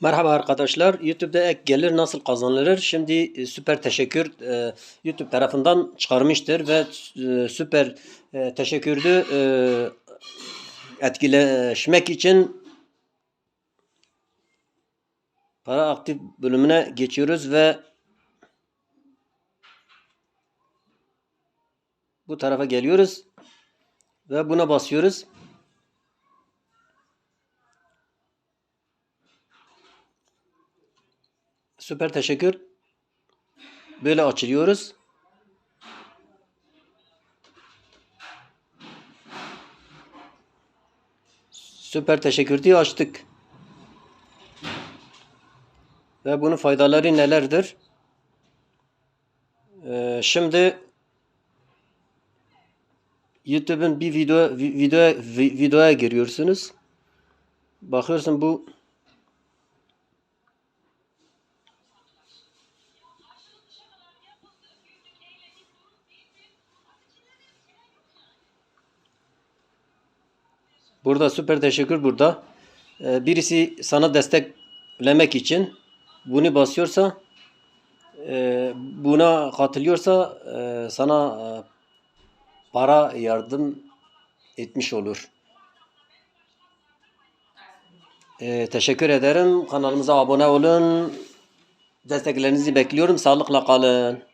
Merhaba arkadaşlar. YouTube'da ek gelir nasıl kazanılır? Şimdi e, süper teşekkür e, YouTube tarafından çıkarmıştır ve e, süper teşekkürü e, etkileşmek için para aktif bölümüne geçiyoruz ve bu tarafa geliyoruz ve buna basıyoruz. Süper teşekkür. Böyle açılıyoruz. Süper teşekkür diye açtık. Ve bunun faydaları nelerdir? Ee, şimdi YouTube'un bir video video videoya giriyorsunuz. Bakıyorsun bu Burada süper teşekkür burada. Ee, birisi sana desteklemek için bunu basıyorsa e, buna katılıyorsa e, sana e, para yardım etmiş olur. Ee, teşekkür ederim. Kanalımıza abone olun. Desteklerinizi bekliyorum. Sağlıkla kalın.